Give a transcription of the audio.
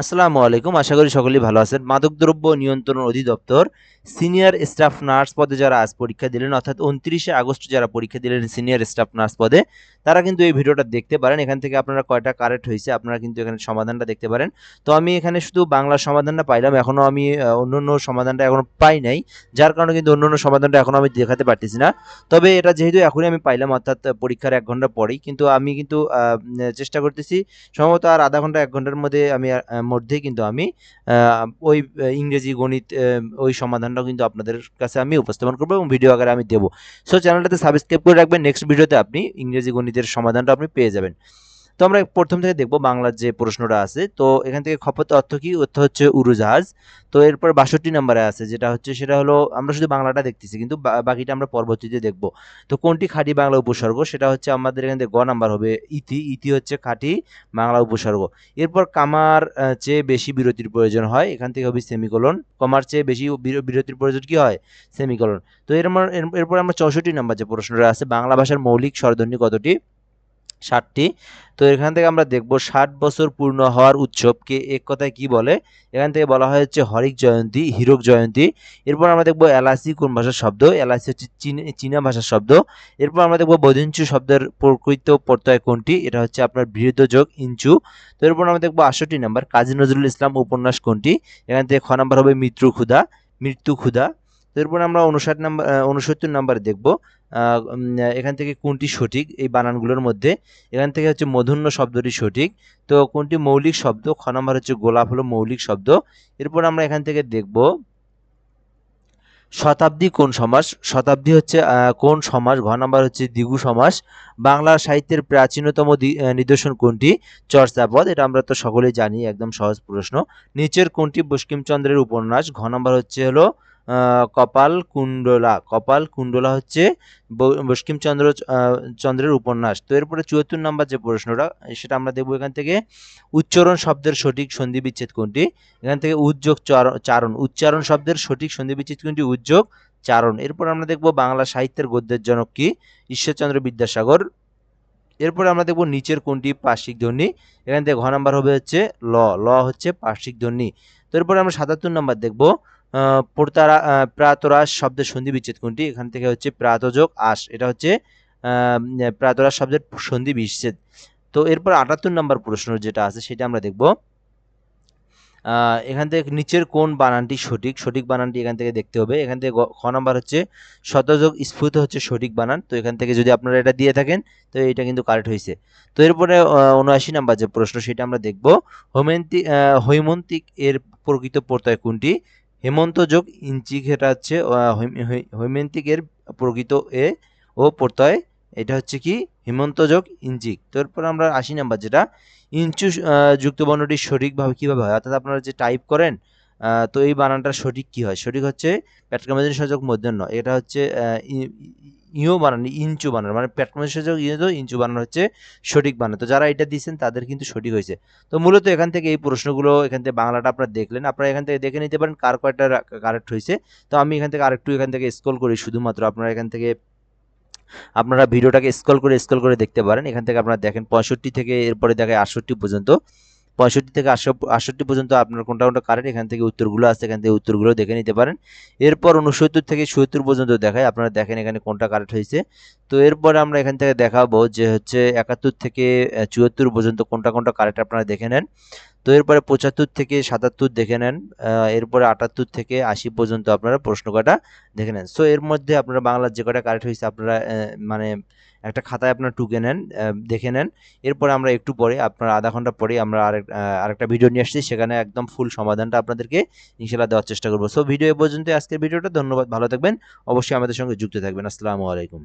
আসসালামু আলাইকুম। আশা করি সকলেই ভালো আছেন। মাদকদ্রব্য নিয়ন্ত্রণ অধিদপ্তর সিনিয়র স্টাফ নার্স পদে যারা আজ পরীক্ষা দিলেন, অর্থাৎ উনত্রিশে আগস্ট যারা পরীক্ষা দিলেন সিনিয়র স্টাফ নার্স পদে, তারা কিন্তু এই ভিডিওটা দেখতে পারেন। এখান থেকে আপনারা কয়টা কারেক্ট হয়েছে আপনারা কিন্তু এখানে সমাধানটা দেখতে পারেন। তো আমি এখানে শুধু বাংলা সমাধানটা পাইলাম। এখনও আমি অন্য অন্য সমাধানটা এখনও পাই নাই। যার কারণে কিন্তু অন্য অন্য সমাধানটা এখনও আমি দেখাতে পারতেছি না। তবে এটা যেহেতু এখনই আমি পাইলাম, অর্থাৎ পরীক্ষার এক ঘণ্টা পরেই, কিন্তু আমি কিন্তু চেষ্টা করতেছি। সম্ভবত আর আধা ঘণ্টা, এক ঘণ্টার মধ্যে আমি মধ্যেই কিন্তু আমি ওই ইংরেজি গণিত ওই সমাধানটাও কিন্তু আপনাদের কাছে আমি উপস্থাপন করব এবং ভিডিও আকারে আমি দেবো। সো চ্যানেলটাতে সাবস্ক্রাইব করে রাখবেন। নেক্সট ভিডিওতে আপনি ইংরেজি গণিতের সমাধানটা আপনি পেয়ে যাবেন। তো আমরা প্রথম থেকে দেখব বাংলার যে প্রশ্নটা আছে। তো এখান থেকে খপত অর্থ কি? অর্থ হচ্ছে উড়োজাহাজ। তো এরপর বাষট্টি নম্বরে আছে, যেটা হচ্ছে সেটা হলো, আমরা শুধু বাংলাটা দেখতেছি, কিন্তু বাকিটা আমরা পরবর্তীতে দেখব। তো কোনটি খাঁটি বাংলা উপসর্গ? সেটা হচ্ছে আমাদের এখান থেকে গ নাম্বার হবে ইতি। ইতি হচ্ছে খাঁটি বাংলা উপসর্গ। এরপর কামার চেয়ে বেশি বিরতির প্রয়োজন হয়, এখান থেকে হবে সেমিকোলন। কমার চেয়ে বেশি বিরতির প্রয়োজন কি হয়? সেমিকোলন। তো এর এর- এরপর আমরা চৌষট্টি নাম্বার যে প্রশ্নটা আছে, বাংলা ভাষার মৌলিক স্বরধ্বনি কতটি? ষাটটি। তো এখান থেকে আমরা দেখব ষাট বছর পূর্ণ হওয়ার উৎসবকে এক কথায় কি বলে? এখান থেকে বলা হয় হচ্ছে হরিক জয়ন্তী, হীরক জয়ন্তী। এরপর আমরা দেখব এলাচি কোন ভাষার শব্দ? এলাচি হচ্ছে চীন- ভাষার শব্দ। এরপর আমরা দেখব বদিঞ্চু শব্দের প্রকৃত প্রত্যয় কোনটি? এটা হচ্ছে আপনার বৃহৎ যোগ ইঞ্চু তো এরপর আমরা দেখব আটষট্টি নাম্বার, কাজী নজরুল ইসলাম উপন্যাস কোনটি? এখান থেকে খ নাম্বার হবে মৃত্যু ক্ষুধা মৃত্যু ক্ষুধা। এরপর আমরা উনষাট নাম্বার উনসত্তর নাম্বার দেখব এখান থেকে কোনটি সঠিক এই বানানগুলোর মধ্যে। এখান থেকে হচ্ছে মধুন্য শব্দটি সঠিক। তো কোনটি মৌলিক শব্দ? খ নাম্বার হচ্ছে গোলাপ হলো মৌলিক শব্দ। এরপর আমরা এখান থেকে দেখব, শতাব্দী কোন সমাস? শতাব্দী হচ্ছে কোন সমাস? ঘ নাম্বার হচ্ছে দ্বিগু সমাস। বাংলা সাহিত্যের প্রাচীনতম নিদর্শন কোনটি? চর্যাপদ, এটা আমরা তো সকলেই জানি, একদম সহজ প্রশ্ন। নিচের কোনটি বঙ্কিমচন্দ্রের উপন্যাস? ঘ নাম্বার হচ্ছে হলো কপাল কুণ্ডলা। কপাল কুণ্ডলা হচ্ছে ব- বঙ্কিমচন্দ্র আহ, চন্দ্রের উপন্যাস। তো এরপরে চুয়াত্তর নাম্বার যে প্রশ্নটা সেটা আমরা দেখব এখান থেকে। উচ্চারণ শব্দের সঠিক সন্ধি বিচ্ছেদ কোনটি? এখান থেকে উদ্যোগ চার- চারণ। উচ্চারণ শব্দের সঠিক সন্ধি বিচ্ছেদ কোনটি? উদ্যোগ চারণ। এরপর আমরা দেখব বাংলা সাহিত্যের গদ্যের জনক কি? ঈশ্বরচন্দ্র বিদ্যাসাগর। এরপর আমরা দেখব নিচের কোনটি? পার্শ্বিক ধ্বনি। এখান থেকে ঘ নাম্বার হবে হচ্ছে ল। ল হচ্ছে পার্শ্বিক ধ্বনি। তো এরপরে আমরা সাতাত্তর নাম্বার দেখব। প্রতারা প্রাতরাস শব্দের সন্ধি বিচ্ছেদ কোনটি? এখান থেকে হচ্ছে প্রাতযোগ আস এটা হচ্ছে প্রাতরাস শব্দের সন্ধি বিচ্ছেদ। তো এরপর আটাত্তর নম্বর প্রশ্ন যেটা আছে, সেটা আমরা দেখব। এখান থেকে নিচের কোন বানানটি সঠিক? সঠিক বানানটি এখান থেকে দেখতে হবে। এখান থেকে খ নাম্বার হচ্ছে, শতযোগ স্ফুত হচ্ছে সঠিক বানান। তো এখান থেকে যদি আপনারা এটা দিয়ে থাকেন, তো এটা কিন্তু কারেক্ট হয়েছে। তো এরপরে উনআশি নাম্বার যে প্রশ্ন, সেটা আমরা দেখব। হোমেন্তিক হৈমন্তিক এর প্রকৃত প্রত্যয় কোনটি? হেমন্ত যোগ ইঞ্চি হচ্ছে আহ, হৈম- হৈ- হৈমন্তিক এর প্রকৃত এ ও প্রত্যয়। এটা হচ্ছে কি? হেমন্ত যোগ ইঞ্চিক। তারপর আমরা আশি নাম্বার যেটা। ইঞ্চু যুক্ত বর্ণটি সঠিকভাবে কীভাবে হয়? অর্থাৎ আপনারা যে টাইপ করেন তো এই বানানটা সঠিক কি হয়? সঠিক হচ্ছে প্যাটকামাজিন সূচক মধ্যাহ্ন এটা হচ্ছে ইও বানান ইঞ্চু বানান মানে প্যাটকামাজিন সূচক ইয়ে তো ইঞ্চু বানান হচ্ছে সঠিক বানানো। তো যারা এটা দিয়েছেন, তাদের কিন্তু সঠিক হয়েছে। তো মূলত এখান থেকে এই প্রশ্নগুলো, এখান থেকে বাংলাটা আপনারা দেখলেন। আপনারা এখান থেকে দেখে নিতে পারেন কার কয়টা কারেক্ট হয়েছে। তো আমি এখান থেকে আরেকটু এখান থেকে স্ক্রল করি, শুধুমাত্র আপনারা এখান থেকে, আপনারা ভিডিওটাকে স্ক্রল করে স্ক্রল করে দেখতে পারেন। এখান থেকে আপনারা দেখেন পঁয়ষট্টি থেকে, এরপরে দেখায় আটষট্টি পর্যন্ত। পঁয়ষট্টি থেকে আটষট্টি পর্যন্ত আপনার কোনটা কোনটা কারেন্ট এখান থেকে উত্তরগুলো আছে, এখান থেকে উত্তরগুলো দেখে নিতে পারেন। এরপর উনসত্তর থেকে সত্তর পর্যন্ত দেখায় আপনারা দেখেন এখানে কোনটা কারেক্ট হয়েছে। তো এরপর আমরা এখান থেকে দেখাবো যে হচ্ছে একাত্তর থেকে চুয়াত্তর পর্যন্ত কোনটা কোনটা কারেক্ট আপনারা দেখে নেন। তো এরপরে পঁচাত্তর থেকে সাতাত্তর দেখে নেন এরপরে আটাত্তর থেকে আশি পর্যন্ত আপনারা প্রশ্ন কটা দেখে নেন। সো এর মধ্যে আপনারা বাংলার যে কটা কারেক্ট হয়েছে আপনারা মানে একটা খাতায় আপনারা টুকে নেন দেখে নেন। এরপরে আমরা একটু পরে, আপনার আধা ঘণ্টা পরে আমরা আরেক আরেকটা ভিডিও নিয়ে আসছি, সেখানে একদম ফুল সমাধানটা আপনাদেরকে ইনশাল্লাহ দেওয়ার চেষ্টা করব। সো ভিডিও এ পর্যন্ত আজকের ভিডিওটা ধন্যবাদ, ভালো থাকবেন। অবশ্যই আমাদের সঙ্গে যুক্ত থাকবেন। আসসালামু আলাইকুম।